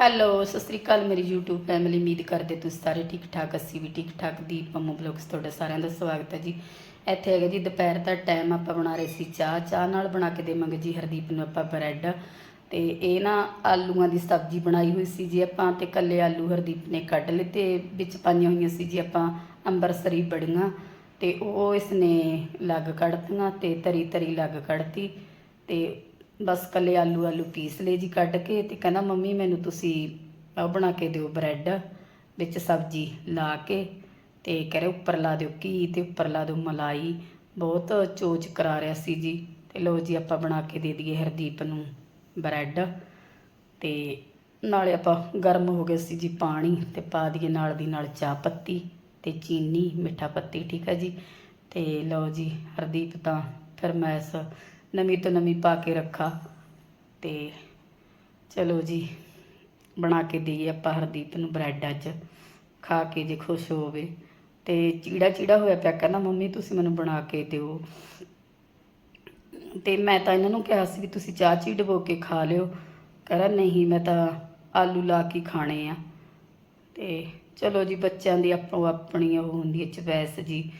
Hello, Sat Sri ਅਕਾਲ ਮੇਰੀ YouTube family ਉਮੀਦ ਕਰਦੇ ਤੁਸੀਂ ਸਾਰੇ ਠੀਕ ਠਾਕ ਅਸੀਂ ਵੀ ਠੀਕ ਠਾਕ ਦੀਪ ਪੰਮੂ ਬਲੌਗਸ ਤੁਹਾਡਾ ਸਾਰਿਆਂ ਦਾ ਸਵਾਗਤ ਹੈ ਜੀ। ਇੱਥੇ ਹੈਗਾ ਜੀ ਦੁਪਹਿਰ ਦਾ ਟਾਈਮ ਆਪਾਂ ਬਣਾ ਰਹੇ ਸੀ ਚਾਹ। ਚਾਹ ਨਾਲ ਬਣਾ ਕੇ ਦੇਵਾਂਗੇ ਜੀ ਹਰਦੀਪ ਨੂੰ ਆਪਾਂ ਬ੍ਰੈਡ। ਤੇ ਇਹ ਨਾ ਆਲੂਆਂ ਦੀ ਸਬਜ਼ੀ ਬਣਾਈ ਹੋਈ ਸੀ ਜੀ ਆਪਾਂ ਤੇ ਕੱਲੇ ਆਲੂ ਹਰਦੀਪ ਨੇ ਕੱਢ ਲਏ ਤੇ ਵਿੱਚ ਪਾਈਆਂ ਹੋਈਆਂ ਸੀ ਜੀ ਆਪਾਂ ਅੰਬਰਸਰੀ ਬੜੀਆਂ। ਤੇ ਉਹ ਇਸਨੇ ਲੱਗ ਕੱਢਤੀਆਂ ਤੇ ਤਰੀ ਤਰੀ ਲੱਗ ਕੱਢਤੀ। ਤੇ ਬਸ ਕੱਲੇ ਆਲੂ ਆਲੂ ਪੀਸ ਲਏ ਜੀ ਕੱਢ ਕੇ ਤੇ ਕਹਿੰਦਾ, ਮੰਮੀ, ਮੈਨੂੰ ਤੁਸੀਂ ਉਹ ਬਣਾ ਕੇ ਦਿਓ ਬ੍ਰੈਡ ਵਿੱਚ ਸਬਜ਼ੀ ਲਾ ਕੇ ਤੇ ਕਰੇ ਉੱਪਰ ਲਾ ਦਿਓ ਘੀ ਤੇ ਉੱਪਰ ਲਾ ਦਿਓ ਮਲਾਈ। ਬਹੁਤ ਚੋਚ ਕਰਾ ਰਿਹਾ ਸੀ ਜੀ। ਤੇ ਲੋ ਜੀ, ਆਪਾਂ ਬਣਾ ਕੇ ਦੇ ਦਈਏ ਹਰਦੀਪ ਨੂੰ ਬ੍ਰੈਡ ਤੇ ਨਾਲੇ ਆਪਾਂ ਗਰਮ ਹੋ ਗਏ ਸੀ ਜੀ ਪਾਣੀ ਤੇ ਪਾ ਦਈਏ ਨਾਲ ਦੀ ਨਾਲ ਚਾਹ ਪੱਤੀ ਤੇ ਚੀਨੀ, ਮਿੱਠਾ ਪੱਤੀ, ਠੀਕ ਹੈ ਜੀ। ਤੇ ਲਓ ਜੀ, ਹਰਦੀਪ ਤਾਂ ਫਰਮੈਸ ਨਵੀਂ ਤੋਂ ਨਵੀਂ ਪਾ ਕੇ ਰੱਖਾ। ਤੇ ਚਲੋ ਜੀ, ਬਣਾ ਕੇ ਦਈਏ ਆਪਾਂ ਹਰਦੀਪ ਨੂੰ ਬ੍ਰੈਡ ਅੱਜ, ਖਾ ਕੇ ਜੇ ਖੁਸ਼ ਹੋਵੇ। ਤੇ ਚੀੜਾ ਚੀੜਾ ਹੋਇਆ ਪਿਆ, ਕਹਿੰਦਾ, ਮੰਮੀ, ਤੁਸੀਂ ਮੈਨੂੰ ਬਣਾ ਕੇ ਦਿਓ। ਤੇ ਮੈਂ ਤਾਂ ਇਹਨਾਂ ਨੂੰ ਕਿਹਾ ਸੀ ਵੀ ਤੁਸੀਂ ਚਾਹ ਚੀ ਡਬੋ ਕੇ ਖਾ ਲਿਓ। ਕਹਿੰਦਾ, ਨਹੀਂ, ਮੈਂ ਤਾਂ ਆਲੂ ਲਾ ਕੇ ਖਾਣੇ ਆ। ਤੇ ਚਲੋ ਜੀ, ਬੱਚਿਆਂ ਦੀ ਆਪੋ ਆਪਣੀ ਉਹ ਹੁੰਦੀ ਹੈ ਚਵੈਸ ਜੀ।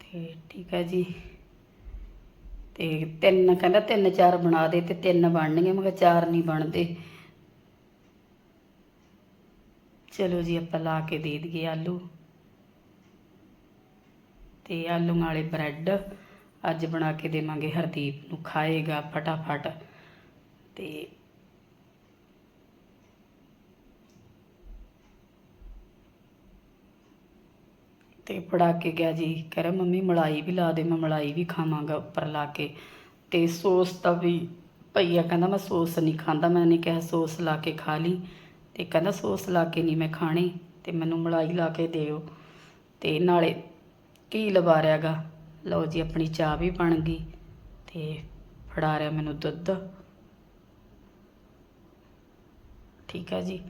ਤੇ ਠੀਕ ਹੈ ਜੀ। ਤੇ ਤਿੰਨ, ਕਹਿੰਦਾ ਤਿੰਨ ਚਾਰ ਬਣਾ ਦੇ ਤੇ ਤਿੰਨ ਬਣਨਗੇ। ਮੈਂ ਕਿਹਾ ਚਾਰ ਨਹੀਂ ਬਣਦੇ। ਚਲੋ ਜੀ, ਆਪਾਂ ਲਾ ਕੇ ਦੇ ਦਈਏ ਆਲੂ। ਤੇ ਆਲੂ ਵਾਲੇ ਬ੍ਰੈਡ ਅੱਜ ਬਣਾ ਕੇ ਦੇਵਾਂਗੇ। ਹਰਦੀਪ ਨੂੰ ਖਾਏਗਾ ਫਟਾਫਟ। ਤੇ ਤੇ ਫੜਾ ਕੇ ਗਿਆ ਜੀ। ਕਹਿ ਰਿਹਾ, ਮੰਮੀ, ਮਲਾਈ ਵੀ ਲਾ ਦੇ, ਮੈਂ ਮਲਾਈ ਵੀ ਖਾਵਾਂਗਾ ਉੱਪਰ ਲਾ ਕੇ। ਤੇ ਸੋਸ ਤਾਂ ਵੀ ਭਈਆ ਕਹਿੰਦਾ, ਮੈਂ ਸੋਸ ਨਹੀਂ ਖਾਂਦਾ। ਮੈਂ ਨਹੀਂ ਕਿਹਾ, ਸੋਸ ਲਾ ਕੇ ਖਾ ਲਈ। ਤੇ ਕਹਿੰਦਾ, ਸੋਸ ਲਾ ਕੇ ਨਹੀਂ ਮੈਂ ਖਾਣੀ, ਤੇ ਮੈਨੂੰ ਮਲਾਈ ਲਾ ਕੇ ਦਿਓ। ਤੇ ਨਾਲੇ ਕੀ ਲਵਾ ਰਿਹਾਗਾ। ਲਓ ਜੀ, ਆਪਣੀ ਚਾਹ ਵੀ ਬਣ ਗਈ ਤੇ ਫੜਾ ਰਿਹਾ ਮੈਨੂੰ ਦੁੱਧ। ਠੀਕ ਹੈ ਜੀ।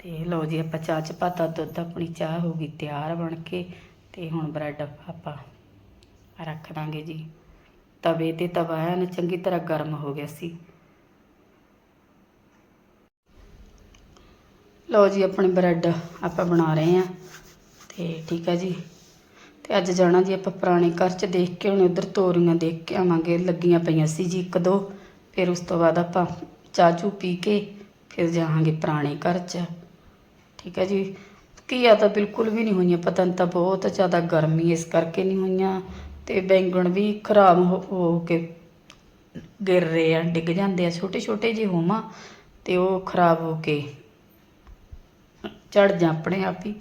ਤੇ ਲਓ ਜੀ, ਆਪਾਂ ਚਾਹ ਚ ਪਾਤਾ, ਦੁੱਧ ਆਪਣੀ ਚਾਹ ਹੋ ਗਈ ਤਿਆਰ ਬਣ ਕੇ ਤੇ ਹੁਣ ਬ੍ਰੈਡ ਆਪਾਂ ਰੱਖ ਦਾਂਗੇ ਜੀ। ਤਵੇ ਤੇ ਤਵਾ ਐਨ ਚੰਗੀ ਤਰ੍ਹਾਂ ਗਰਮ ਹੋ ਗਿਆ ਸੀ। ਲਓ ਜੀ, ਆਪਣੇ ਬ੍ਰੈਡ ਆਪਾਂ ਬਣਾ ਰਹੇ ਆ ਤੇ ਠੀਕ ਹੈ ਜੀ। ਤੇ ਅੱਜ ਜਾਣਾ ਜੀ ਆਪਾਂ ਪੁਰਾਣੇ ਘਰ ਚ ਦੇਖ ਕੇ, ਹੁਣ ਉਧਰ ਤੋਰੀਆਂ ਦੇਖ ਕੇ ਆਵਾਂਗੇ, ਲੱਗੀਆਂ ਪਈਆਂ ਸੀ ਜੀ ਇੱਕ ਦੋ। ਫਿਰ ਉਸ ਤੋਂ ਬਾਅਦ ਆਪਾਂ ਚਾਹ ਚੂ ਪੀ ਕੇ ਫਿਰ ਜਾਵਾਂਗੇ ਪੁਰਾਣੇ ਘਰ ਚ। ਠੀਕ ਹੈ ਜੀ। ਘੀਆ ਤਾਂ ਬਿਲਕੁਲ ਵੀ ਨਹੀਂ ਹੋਈਆਂ। ਪਤਾ ਤਾਂ ਬਹੁਤ ਜ਼ਿਆਦਾ ਗਰਮੀ ਇਸ ਕਰਕੇ ਨਹੀਂ ਹੋਈਆਂ। ਤੇ ਬੈਂਗਣ ਵੀ ਖਰਾਬ ਹੋ ਹੋ ਕੇ ਗਿਰ ਰਹੇ ਆ, ਡਿੱਗ ਜਾਂਦੇ ਆ। ਛੋਟੇ ਛੋਟੇ ਜਿਹੇ ਹੋਵਾਂ ਤੇ ਉਹ ਖਰਾਬ ਹੋ ਕੇ ਚੜ ਜਾ ਆਪਣੇ ਆਪ ਹੀ।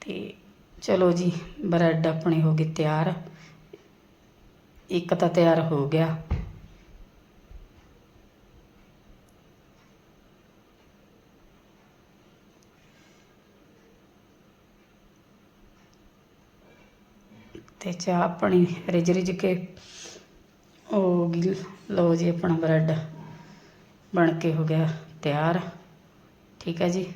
ਤੇ ਚਲੋ ਜੀ, ਬ੍ਰੈਡ ਆਪਣੇ ਹੋ ਗਏ ਤਿਆਰ। ਇੱਕ ਤਾਂ ਤਿਆਰ ਹੋ ਗਿਆ। ਤੇ ਚਾਹ ਆਪਣੀ ਰਿਜ ਰਿਜ ਕੇ ਹੋ ਗਈ। ਲਓ ਜੀ ਆਪਣਾ ਬ੍ਰੈਡ ਬਣ ਕੇ ਹੋ ਗਿਆ ਤਿਆਰ। ਠੀਕ ਹੈ ਜੀ।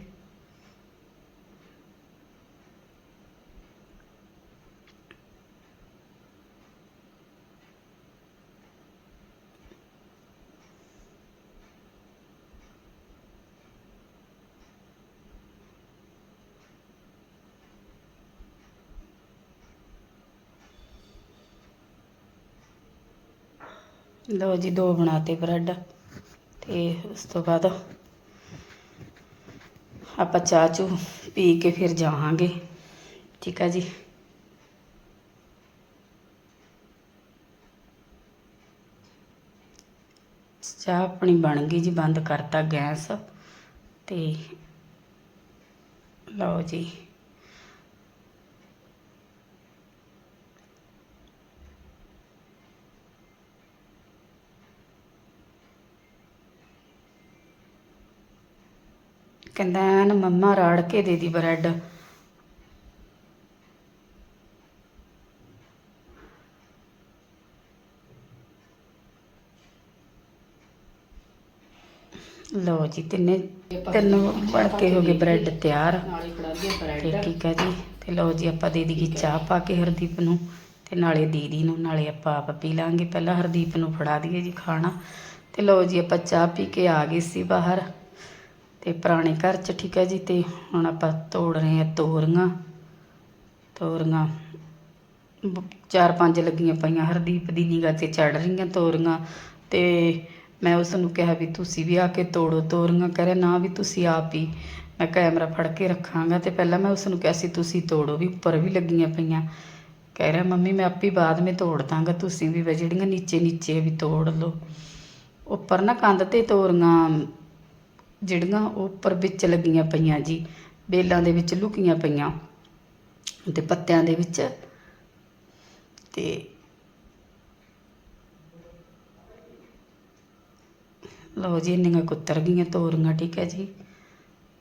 ਲਓ ਜੀ, ਦੋ ਬਣਾਤੇ ਬ੍ਰੈਡ ਤੇ ਉਸ ਤੋਂ ਬਾਅਦ ਆਪਾਂ ਚਾਹ ਚੂ ਪੀ ਕੇ ਫਿਰ ਜਾਵਾਂਗੇ। ਠੀਕ ਆ ਜੀ। ਚਾਹ ਆਪਣੀ ਬਣ ਗਈ ਜੀ, ਬੰਦ ਕਰਤਾ ਗੈਸ ਤੇ ਲਓ ਜੀ। ਕਹਿੰਦਾ, ਐਨ ਮੰਮਾ ਰਾੜ ਕੇ ਦੇ ਦੀ ਬ੍ਰੈਡ। ਲਓ ਜੀ, ਤਿੰਨੇ ਤਿੰਨ ਬਣ ਕੇ ਹੋ ਗਏ ਬ੍ਰੈਡ ਤਿਆਰ। ਤੇ ਠੀਕ ਹੈ ਜੀ ਤੇ ਲਓ ਜੀ, ਆਪਾਂ ਦੇ ਦਈਏ ਚਾਹ ਪਾ ਕੇ ਹਰਦੀਪ ਨੂੰ, ਤੇ ਨਾਲੇ ਦੀਦੀ ਨੂੰ, ਨਾਲੇ ਆਪਾਂ ਆਪ ਪੀ ਲਾਂਗੇ। ਪਹਿਲਾਂ ਹਰਦੀਪ ਨੂੰ ਫੜਾ ਦਈਏ ਜੀ ਖਾਣਾ। ਤੇ ਲਓ ਜੀ, ਆਪਾਂ ਚਾਹ ਪੀ ਕੇ ਆ ਗਏ ਸੀ ਬਾਹਰ। ਤੇ ਪੁਰਾਣੇ ਘਰ 'ਚ, ਠੀਕ ਹੈ ਜੀ, ਤੇ ਹੁਣ ਆਪਾਂ ਤੋੜ ਰਹੇ ਹਾਂ ਤੋਰੀਆਂ। ਤੋਰੀਆਂ ਚਾਰ ਪੰਜ ਲੱਗੀਆਂ ਪਈਆਂ, ਹਰਦੀਪ ਦੀ ਨਿਗਾਹ 'ਤੇ ਚੜ ਰਹੀਆਂ ਤੋਰੀਆਂ। ਤੇ ਮੈਂ ਉਸ ਨੂੰ ਕਿਹਾ ਵੀ ਤੁਸੀਂ ਵੀ ਆ ਕੇ ਤੋੜੋ ਤੋਰੀਆਂ, ਕਹਿ ਰਿਹਾ ਨਾ ਵੀ ਤੁਸੀਂ ਆਪ ਹੀ ਮੈਂ ਕੈਮਰਾ ਫੜ ਕੇ ਰੱਖਾਂਗਾ। ਤੇ ਪਹਿਲਾਂ ਮੈਂ ਉਸ ਨੂੰ ਕਿਹਾ ਸੀ, ਤੁਸੀਂ ਤੋੜੋ ਵੀ, ਉੱਪਰ ਵੀ ਲੱਗੀਆਂ ਪਈਆਂ। ਕਹਿ ਰਿਹਾ, ਮੰਮੀ, ਮੈਂ ਆਪੇ ਬਾਅਦ ਵਿੱਚ ਤੋੜ ਦਾਂਗਾ, ਤੁਸੀਂ ਵੀ ਜਿਹੜੀਆਂ ਨੀਚੇ ਨੀਚੇ ਵੀ ਤੋੜ ਲਓ। ਉੱਪਰ ਨਾ ਕੰਧ ਤੇ ਤੋਰੀਆਂ ਜਿਹੜੀਆਂ ਉਹ ਉੱਪਰ ਵਿੱਚ ਲੱਗੀਆਂ ਪਈਆਂ ਜੀ, ਬੇਲਾਂ ਦੇ ਵਿੱਚ ਲੁਕੀਆਂ ਪਈਆਂ ਤੇ ਪੱਤਿਆਂ ਦੇ ਵਿੱਚ ਤੇ ਲਓ ਜੀ, ਇੰਨੀਆਂ ਕੁੱਤਰ ਗਈਆਂ ਤੋਰੀਆਂ, ਠੀਕ ਹੈ ਜੀ,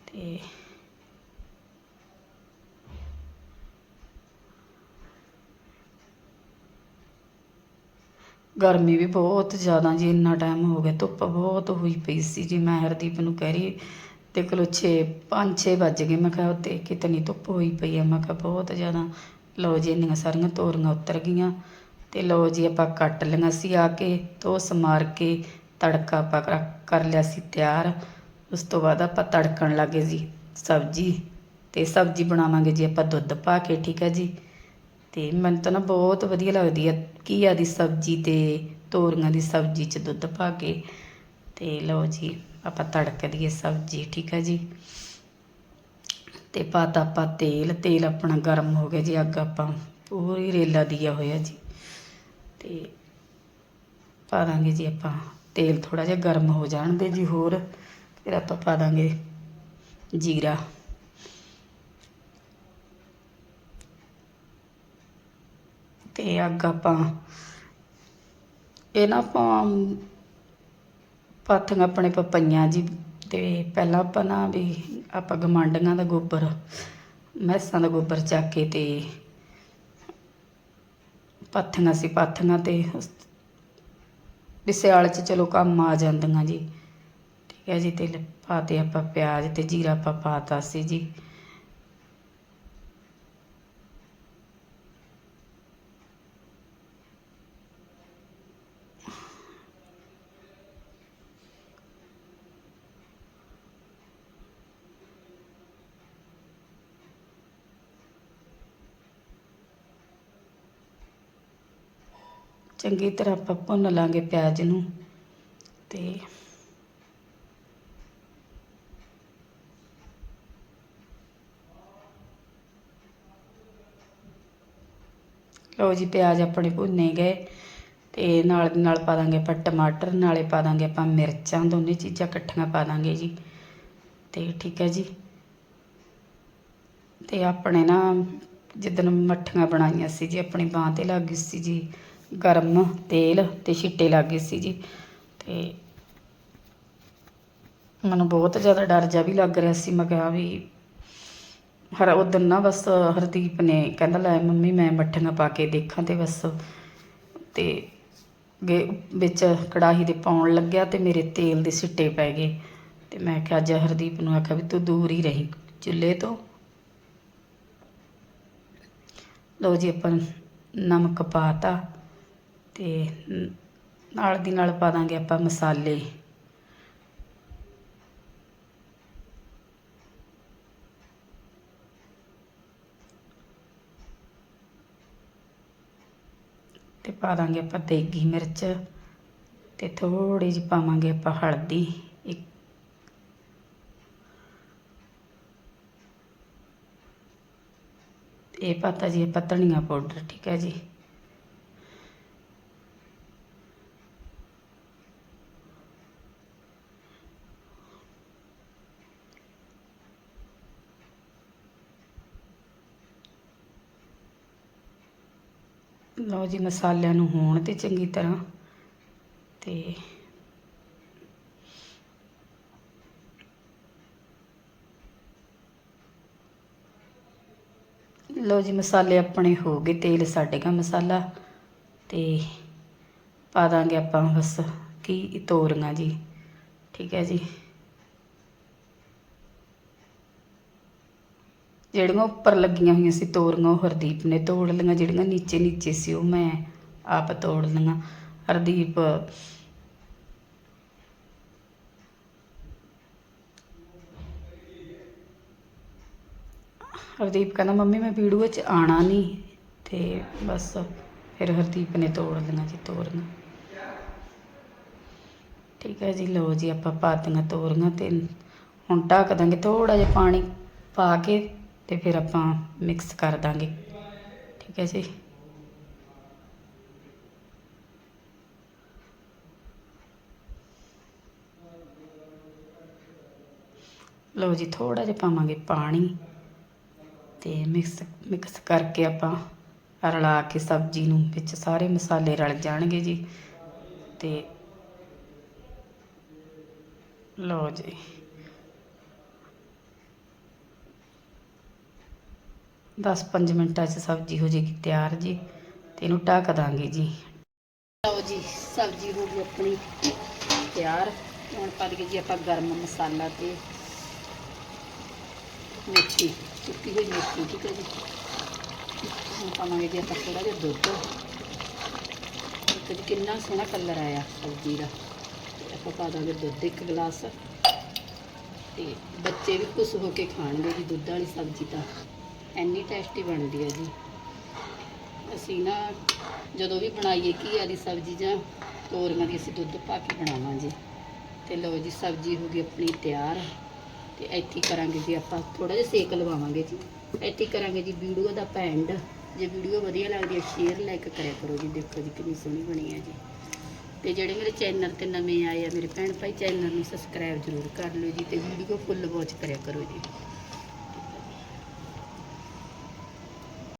ਤੇ ਗਰਮੀ ਵੀ ਬਹੁਤ ਜ਼ਿਆਦਾ ਜੀ, ਇੰਨਾ ਟਾਈਮ ਹੋ ਗਿਆ, ਧੁੱਪ ਬਹੁਤ ਹੋਈ ਪਈ ਸੀ ਜੀ, ਮੈਂ ਹਰਦੀਪ ਨੂੰ ਕਹਿ ਰਹੀ ਤੇ ਕਲੋ 6 5 6 ਵੱਜ ਗਏ, ਮੈਂ ਕਿਹਾ ਉੱਤੇ ਕਿਤਨੀ ਧੁੱਪ ਹੋਈ ਪਈ ਆ, ਮੈਂ ਕਿਹਾ ਬਹੁਤ ਜ਼ਿਆਦਾ, ਲਓ ਜੀ ਇੰਨੀਆਂ ਸਾਰੀਆਂ ਤੋਰੀਆਂ ਉਤਰ ਗਈਆਂ, ਤੇ ਲਓ ਜੀ ਆਪਾਂ ਕੱਟ ਲਈਆਂ ਸੀ ਆ ਕੇ, ਧੋਸ ਮਾਰ ਕੇ, ਤੜਕਾ ਆਪਾਂ ਕਰ- ਕਰ ਲਿਆ ਸੀ ਤਿਆਰ, ਉਸ ਤੋਂ ਬਾਅਦ ਆਪਾਂ ਤੜਕਣ ਲੱਗੇ ਜੀ ਸਬਜ਼ੀ, ਤੇ ਸਬਜ਼ੀ ਬਣਾਵਾਂਗੇ ਜੀ, ਆਪਾਂ ਦੁੱਧ ਪਾ ਕੇ, ਠੀਕ ਹੈ ਜੀ ਤੇ ਮੈਨੂੰ ਤਾਂ ਨਾ ਬਹੁਤ ਵਧੀਆ ਲੱਗਦੀ ਆ ਘੀਆ ਦੀ ਸਬਜ਼ੀ ਤੇ ਤੋਰੀਆਂ ਦੀ ਸਬਜ਼ੀ ਚ ਦੁੱਧ ਪਾ ਕੇ। ਤੇ ਲਓ ਜੀ, ਆਪਾਂ ਤੜਕ ਦਈਏ ਸਬਜ਼ੀ, ਠੀਕ ਹੈ ਜੀ? ਤੇ ਪਾਤਾ ਆਪਾਂ ਤੇਲ ਤੇਲ ਆਪਣਾ ਗਰਮ ਹੋ ਗਿਆ ਜੀ ਅੱਗ ਆਪਾਂ ਪੂਰੀ ਰੇਲਾ ਦੀਆ ਹੋਇਆ ਜੀ। ਤੇ ਪਾ ਦਾਂਗੇ ਜੀ ਆਪਾਂ, ਤੇਲ ਥੋੜਾ ਜਿਹਾ ਗਰਮ ਹੋ ਜਾਣ ਦੇ ਜੀ ਹੋਰ, ਫਿਰ ਆਪਾਂ ਪਾ ਦਾਂਗੇ ਜੀਰਾ। ਤੇ ਅੱਗ ਆਪਾਂ, ਇਹ ਨਾ ਆਪਾਂ ਪਾਥੀਆਂ ਆਪਣੇ ਪਪਈਆਂ ਜੀ, ਤੇ ਪਹਿਲਾਂ ਆਪਾਂ ਨਾ ਵੀ ਆਪਾਂ ਗਮਾਂਡੀਆਂ ਦਾ ਗੋਬਰ, ਮੈਸਾਂ ਦਾ ਗੋਬਰ ਚੱਕ ਕੇ ਤੇ ਪਾਥੀਆਂ ਸੀ ਪਾਥੀਆਂ ਤੇ ਉਸ- ਵੀ ਸਿਆਲ ਚ ਚਲੋ ਕੰਮ ਆ ਜਾਂਦੀਆਂ ਜੀ। ਠੀਕ ਹੈ ਜੀ, ਤੇ ਪਾਤੇ ਆਪਾਂ ਪਿਆਜ਼ ਤੇ ਜੀਰਾ ਆਪਾਂ ਪਾਤਾ ਸੀ ਜੀ। ਚੰਗੀ ਤਰ੍ਹਾਂ ਆਪਾਂ ਭੁੰਨ ਲਾਂਗੇ ਪਿਆਜ਼ ਨੂੰ ਤੇ ਲਓ ਜੀ, ਪਿਆਜ਼ ਆਪਣੇ ਭੁੰਨੇ ਗਏ ਤੇ ਨਾਲ ਦੀ ਨਾਲ ਪਾ ਦਾਂਗੇ ਆਪਾਂ ਟਮਾਟਰ, ਨਾਲੇ ਪਾ ਦਾਂਗੇ ਆਪਾਂ ਮਿਰਚਾਂ, ਦੋਨੇ ਚੀਜ਼ਾਂ ਇਕੱਠੀਆਂ ਪਾ ਦਾਂਗੇ ਜੀ। ਤੇ ਠੀਕ ਹੈ ਜੀ। ਤੇ ਆਪਣੇ ਨਾ ਜਿੱਦਣ ਮੱਠੀਆਂ ਬਣਾਈਆਂ ਸੀ ਜੀ, ਆਪਣੀ ਬਾਂਹ ਤੇ ਲੱਗ ਗਈ ਸੀ ਜੀ ਗਰਮ ਤੇਲ ਤੇ ਛਿੱਟੇ ਲੱਗ ਗਏ ਸੀ ਜੀ। ਤੇ ਮੈਨੂੰ ਬਹੁਤ ਜ਼ਿਆਦਾ ਡਰ ਜਾ ਵੀ ਲੱਗ ਰਿਹਾ ਸੀ। ਮੈਂ ਕਿਹਾ ਵੀ ਹਰ ਉਦੋਂ ਨਾ ਬਸ ਹਰਦੀਪ ਨੇ ਕਹਿੰਦਾ, ਲੈ ਮੰਮੀ ਮੈਂ ਮੱਠੀਆਂ ਪਾ ਕੇ ਦੇਖਾਂ ਤੇ ਬਸ। ਤੇ ਗੇ ਵਿੱਚ ਕੜਾਹੀ ਦੇ ਪਾਉਣ ਲੱਗਿਆ ਤੇ ਮੇਰੇ ਤੇਲ ਦੇ ਸਿੱਟੇ ਪੈ ਗਏ। ਤੇ ਮੈਂ ਕਿਹਾ, ਅੱਜ ਹਰਦੀਪ ਨੂੰ ਆਖਿਆ ਵੀ ਤੂੰ ਦੂਰ ਹੀ ਰਹੀਂ, ਚੁੱਲ੍ਹੇ ਤੋਂ। ਲਓ ਜੀ, ਆਪਾਂ ਨਮਕ ਪਾਤਾ ਤੇ ਨਾਲ ਦੀ ਨਾਲ ਪਾ ਦਾਂਗੇ ਆਪਾਂ ਮਸਾਲੇ। ਤੇ ਪਾ ਦਾਂਗੇ ਆਪਾਂ ਦੇਗੀ ਮਿਰਚ ਤੇ ਥੋੜੀ ਜਿਹੀ ਪਾਵਾਂਗੇ ਆਪਾਂ ਹਲਦੀ, ਇੱਕ ਇਹ ਪਾਤਾ ਜੀ ਆਪਾਂ ਧਨੀਆ ਪਾਊਡਰ, ਠੀਕ ਹੈ ਜੀ। ਲਓ ਜੀ ਮਸਾਲਿਆਂ ਨੂੰ ਹੋਣ ਤੇ ਚੰਗੀ ਤਰ੍ਹਾਂ ਤੇ ਲਓ ਜੀ ਮਸਾਲੇ ਆਪਣੇ ਹੋ ਗਏ, ਤੇਲ ਸਾਡੇਗਾ ਮਸਾਲਾ ਤੇ ਪਾ ਦਾਂਗੇ ਆਪਾਂ ਬਸ ਕੀ ਤੋਰੀਆਂ ਜੀ, ਠੀਕ ਹੈ ਜੀ। ਜਿਹੜੀਆਂ ਉੱਪਰ ਲੱਗੀਆਂ ਹੋਈਆਂ ਸੀ ਤੋਰੀਆਂ, ਉਹ ਹਰਦੀਪ ਨੇ ਤੋੜ ਲਈਆਂ, ਜਿਹੜੀਆਂ ਨੀਚੇ ਨੀਚੇ ਸੀ, ਉਹ ਮੈਂ ਆਪ ਤੋੜ ਲਈਆਂ। ਹਰਦੀਪ ਹਰਦੀਪ ਕਹਿੰਦਾ, ਮੰਮੀ, ਮੈਂ ਵੀਡੀਓ 'ਚ ਆਣਾ ਨਹੀਂ। ਤੇ ਬਸ ਫਿਰ ਹਰਦੀਪ ਨੇ ਤੋੜ ਲਈਆਂ ਜੀ ਤੋਰੀਆਂ। ਠੀਕ ਹੈ ਜੀ, ਲਓ ਜੀ, ਆਪਾਂ ਪਾਤੀਆਂ ਤੋਰੀਆਂ ਤੇ ਹੁਣ ਢੱਕ ਦਾਂਗੇ। ਥੋੜਾ ਜਿਹਾ ਪਾਣੀ ਪਾ ਕੇ ਤੇ ਫਿਰ ਆਪਾਂ ਮਿਕਸ ਕਰ ਦਾਂਗੇ। ਠੀਕ ਹੈ ਜੀ? ਲਓ ਜੀ ਥੋੜਾ ਜਿਹਾ ਪਾਵਾਂਗੇ ਪਾਣੀ ਤੇ ਮਿਕਸ ਮਿਕਸ ਕਰਕੇ ਆਪਾਂ ਰਲਾ ਕੇ ਸਬਜ਼ੀ ਨੂੰ ਵਿੱਚ ਸਾਰੇ ਮਸਾਲੇ ਰਲ ਜਾਣਗੇ ਜੀ। ਤੇ ਲਓ ਜੀ। ਦਸ ਪੰਜ ਮਿੰਟਾਂ 'ਚ ਸਬਜ਼ੀ ਹੋ ਜਾਏਗੀ ਤਿਆਰ ਜੀ, ਤੇ ਇਹਨੂੰ ਢੱਕ ਦਾਂਗੇ ਜੀ। ਲਓ ਜੀ, ਸਬਜ਼ੀ ਹੋ ਗਈ ਆਪਣੀ ਤਿਆਰ। ਹੁਣ ਪਾ ਦਈਏ ਜੀ ਆਪਾਂ ਗਰਮ ਮਸਾਲਾ ਤੇ ਮੇਥੀ ਚੁੱਕੀ ਹੋਈ ਮੇਥੀ, ਠੀਕ ਹੈ ਜੀ। ਹੁਣ ਪਾਵਾਂਗੇ ਜੀ ਆਪਾਂ ਥੋੜਾ ਜਿਹਾ ਦੁੱਧ। ਦੇਖੋ ਜੀ ਕਿੰਨਾ ਸੋਹਣਾ ਕਲਰ ਆਇਆ ਸਬਜ਼ੀ ਦਾ। ਆਪਾਂ ਪਾ ਦਾਂਗੇ ਦੁੱਧ ਇੱਕ ਗਲਾਸ। ਤੇ ਬੱਚੇ ਵੀ ਖੁਸ਼ ਹੋ ਕੇ ਖਾਣਗੇ ਜੀ ਦੁੱਧ ਵਾਲੀ ਸਬਜ਼ੀ ਤਾਂ। ਇੰਨੀ ਟੇਸਟੀ ਬਣਦੀ ਹੈ ਜੀ। ਅਸੀਂ ਨਾ ਜਦੋਂ ਵੀ ਬਣਾਈਏ ਘੀਆ ਦੀ ਸਬਜ਼ੀ ਜਾਂ ਤੋਰੀਆਂ ਦੀ ਅਸੀਂ ਦੁੱਧ ਪਾ ਕੇ ਬਣਾਵਾਂ ਜੀ। ਤੇ ਲਓ ਜੀ, ਸਬਜ਼ੀ ਹੋ ਗਈ ਆਪਣੀ ਤਿਆਰ ਤੇ ਇੱਥੇ ਕਰਾਂਗੇ ਜੀ ਆਪਾਂ ਥੋੜਾ ਜਿਹਾ ਸੇਕ ਲਵਾਵਾਂਗੇ ਜੀ। ਇੱਥੇ ਕਰਾਂਗੇ ਜੀ ਵੀਡੀਓ ਦਾ ਪੈਂਡ ਜੇ ਵੀਡੀਓ ਵਧੀਆ ਲੱਗਦੀ ਹੈ ਸ਼ੇਅਰ ਲਾਈਕ ਕਰਿਆ ਕਰੋ ਜੀ। ਦੇਖੋ ਜੀ ਕਿੰਨੀ ਸੋਹਣੀ ਬਣੀ ਹੈ ਜੀ। ਤੇ ਜਿਹੜੇ ਮੇਰੇ ਚੈਨਲ ਤੇ ਨਵੇਂ ਆਏ ਆ, ਮੇਰੇ ਭੈਣ ਭਾਈ ਚੈਨਲ ਨੂੰ ਸਬਸਕ੍ਰਾਈਬ ਜ਼ਰੂਰ ਕਰ ਲਿਓ ਜੀ ਤੇ ਵੀਡੀਓ ਫੁੱਲ ਵਾਚ ਕਰਿਆ ਕਰੋ ਜੀ।